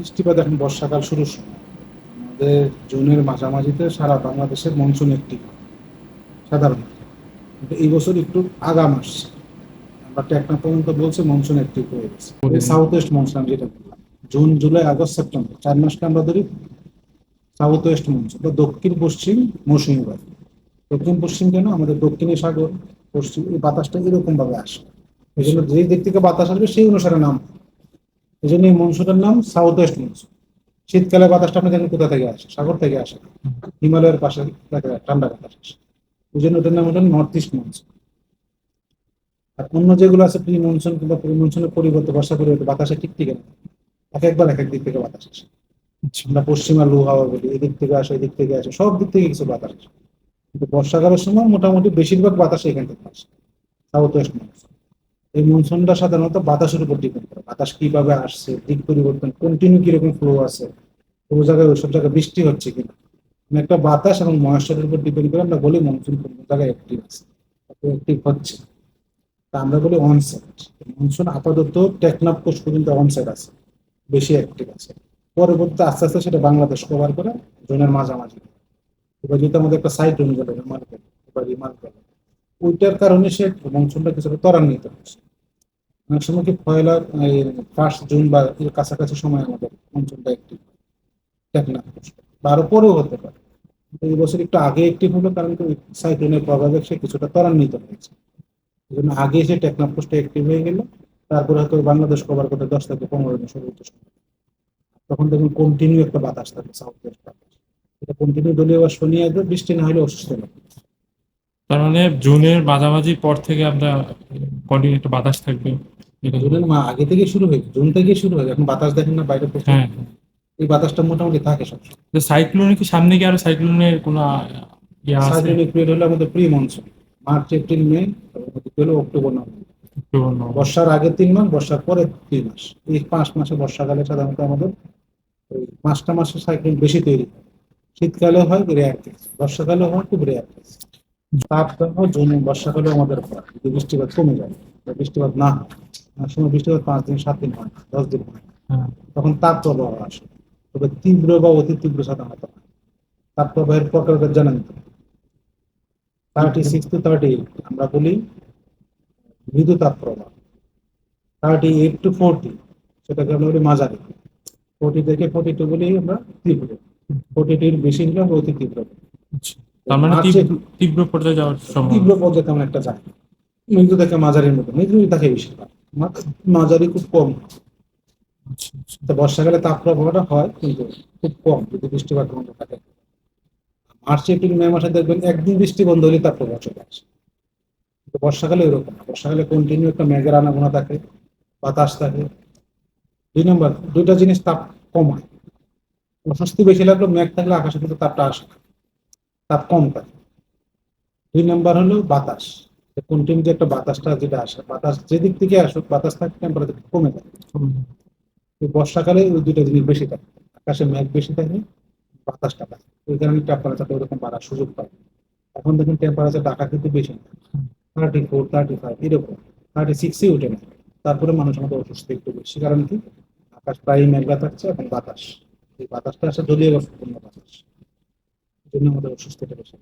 বৃষ্টিপাত এখন বর্ষাকাল শুরুর সময়। আমাদের জুনের মাঝামাঝিতে সারা বাংলাদেশের মনসুন একটি সাধারণত কিন্তু এই বছর একটু আগাম আসছে। আমরা টেকনা পর্যন্ত বলছে মনসুন একটি হয়ে গেছে। সাউথ ওয়েস্ট মনসুন যেটা বললাম। জুন জুলাই আগস্ট সেপ্টেম্বর চার মাসকে আমরা ধরি। সাউথ ওয়েস্ট মনসুন বা দক্ষিণ পশ্চিম মৌসুমী বায়ু দক্ষিণ পশ্চিম কেন? আমাদের দক্ষিণী সাগর পশ্চিম এই বাতাসটা এরকম ভাবে আসে। এই জন্য যেই দিক থেকে বাতাস আসবে সেই অনুসারে নাম এই জন্য এই মনসুনের নাম সাউথ ওয়েস্ট মনসুন শীতকালে বাতাসটা আপনি দেখেন কোথা থেকে আসে? সাগর থেকে আসে। হিমালয়ের পাশে ঠান্ডা বাতাস আসে। ওই জন্য ওটার নাম হলো নর্থ ইস্ট মনসুন আর অন্য যেগুলো আছে প্রি মনসুন কিংবা প্রি মনসুনের পরিবর্তে বর্ষা পরিবর্তে বাতাসে ঠিক ঠিক এক একবার এক এক দিক থেকে বাতাস আসে। আমরা পশ্চিমা লু হাওয়া বলি এদিক থেকে আসে এদিক থেকে আসে সব দিক থেকে কিছু বাতাস আসে। কিন্তু বর্ষাকালের সময় মোটামুটি বেশিরভাগ বাতাস এখান থেকে আসে সাউথ ওয়েস্ট মনসুন এই মনসুনটা সাধারণত বাতাসের উপর ডিপেন্ড করে। বাতাস কীভাবে আসছে, দিক পরিবর্তন কন্টিনিউ কীরকম ফ্লো আছে কোনো জায়গায় ওইসব জায়গায় বৃষ্টি হচ্ছে কিনা। মানে একটা বাতাস এবং ময়েশ্চারের উপর ডিপেন্ড করে আমরা বলি মনসুন কোন জায়গায় অ্যাক্টিভ আছে অ্যাক্টিভ হচ্ছে। তা আমরা বলি অনসেট মনসুন আপাতত টেকনাফ কোষ পর্যন্ত অনসেট আছে, বেশি অ্যাক্টিভ আছে। পরবর্তীতে আস্তে আস্তে সেটা বাংলাদেশ কভার করে, জোনের মাঝামাঝি। এবার যদি আমাদের একটা সাইক্লোন গেল, রিমাল গেল রিমাল গেল। ওইটার কারণে সে মনসুনটা কিছুটা ত্বরান্বিত হচ্ছে। অনেক সময় কি পয়লা ফার্স্ট জুন বা এর কাছাকাছি সময় আমাদের অঞ্চলটা একটি টেকনাফ কোষ পরেও হতে পারে। এই বছর একটু আগে একটি হলো কারণ সাইক্লোনের প্রভাবে সে কিছুটা ত্বরান্বিত হয়েছে। এই জন্য আগে সে টেকনাফ কোষটা অ্যাক্টিভ হয়ে গেল, তারপরে হয়তো বাংলাদেশ কভার করতে দশ থেকে পনেরো দিন সর্বোচ্চ সময় তখন দেখুন কন্টিনিউ একটা বাতাস থাকে সাউথ বাতাস। এটা কন্টিনিউ দলীয় বা শনি আসবে, বৃষ্টি না হলে অসুস্থ লাগবে তার মানে জুনের মাঝামাঝি পর থেকে আমরা কন্টিনিউ একটা বাতাস থাকবে। জুনের মা আগে থেকে শুরু হয়েছে জুন থেকে শুরু হয়েছে এখন বাতাস দেখেন না বাইরে। হ্যাঁ। এই বাতাসটা মোটামুটি থাকে সবসময় সাইক্লোনে কি সামনে কি আরও সাইক্লোনের কোনো সাইক্লোনিক পিরিয়ড হলো আমাদের pre monsoon March April May হলো অক্টোবর নভেম্বর বর্ষার আগের তিন মাস বর্ষার পরে তিন মাস। এই পাঁচ মাসে বর্ষাকালে সাধারণত আমাদের ওই পাঁচটা মাসে সাইক্লোন বেশি তৈরি হয়। শীতকালে হয় রেয়ার কেস বর্ষাকালে হয় খুব রেয়ার কেস তাপদাহ জুন বর্ষাকালে আমাদের বৃষ্টিপাত কমে যায় বৃষ্টিপাত না হয়। অনেক সময় বৃষ্টিপাত পাঁচ দিন সাত দিন হয় দশ দিন হয় হ্যাঁ। তখন তাপ প্রবাহ আসে। তবে তীব্র বা অতি তীব্র সাধারণত তাপ প্রবাহের প্রকারটা জানেন তো? থার্টি সিক্স টু থার্টি আমরা বলি মৃদু তাপ প্রবাহ। থার্টি এইট টু ফোরটি সেটাকে আমরা বলি মাঝারি। ফোরটি থেকে ফোরটি টু বলি আমরা তীব্র। ফোরটি টুর বেশি হলে আমরা অতি তীব্র। আচ্ছা। তার মানে তীব্র- তীব্র পর্যায়ে যাওয়ার তীব্র পর্যায়ে তেমন একটা যায় মৃদু থেকে মাঝারির মতো মৃদু থাকে বেশি মা- মাঝারি খুব কম। তো বর্ষাকালে তাপ প্রবাহটা হয়, কিন্তু খুব কম, যদি বৃষ্টিপাত বন্ধ থাকে। মার্চ, এপ্রিল, মে মাসে দেখবেন একদিন বৃষ্টি বন্ধ হলে তাপ প্রবাহ চলে আসে। কিন্তু বর্ষাকালে এরকম বর্ষাকালে কন্টিনিউ একটা মেঘের আনাগোনা থাকে, বাতাস থাকে। দুই নম্বর, দুইটা জিনিস তাপ কমায়। অস্বস্তি বেশি লাগল, মেঘ থাকলে আকাশে কিন্তু তাপটা আসে তাপ কম থাকে। দুই নম্বর হলো বাতাস। কন্টিনিউ যে একটা বাতাসটা যেটা আসে, বাতাস যেদিক থেকে আসুক, বাতাস থাকে টেম্পারেচার কমে যায়। বর্ষাকালে ওই দুইটা জিনিস বেশি থাকে, আকাশে মেঘ বেশি থাকে, বাতাসটা থাকে ওই কারণে টেম্পারেচারটা ওরকম বাড়ার সুযোগ পায়। এখন দেখুন টেম্পারেচার ঢাকা কিন্তু বেশি না। থার্টি ফোর থার্টি ফাইভ এরকম। থার্টি সিক্সই উঠে না। তারপরে মানুষ আমাদের অসুস্থ একটু বেশি। কারণ কি? আকাশ প্রায় মেঘলা থাকছে এবং বাতাস। এই বাতাসটা আসে জলীয় বাতাস। এই জন্য আমাদের অসুস্থতা বেশি